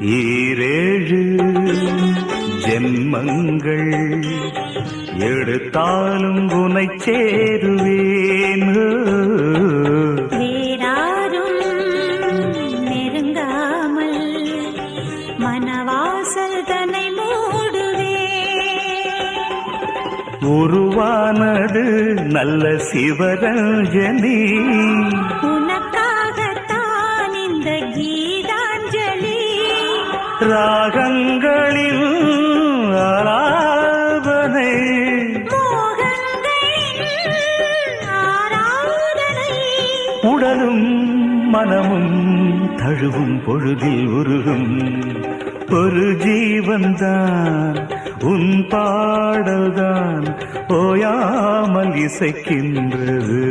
ஈரேழு ஜென்மங்கள் எடுத்தாலும் உனை சேருவேன். வேறாரும் நெருங்காமல் மனவாசல் தன்னை மூடுவே உருவானது நல்ல சிவரஞ்சனி ராகங்களில் ஆராதனை. உடலும் மனமும் தழுவும் பொழுதில் உருகும். ஒரு ஜீவன்தான் உன் பாடல்தான் ஓயாமல் இசைக்கின்றது.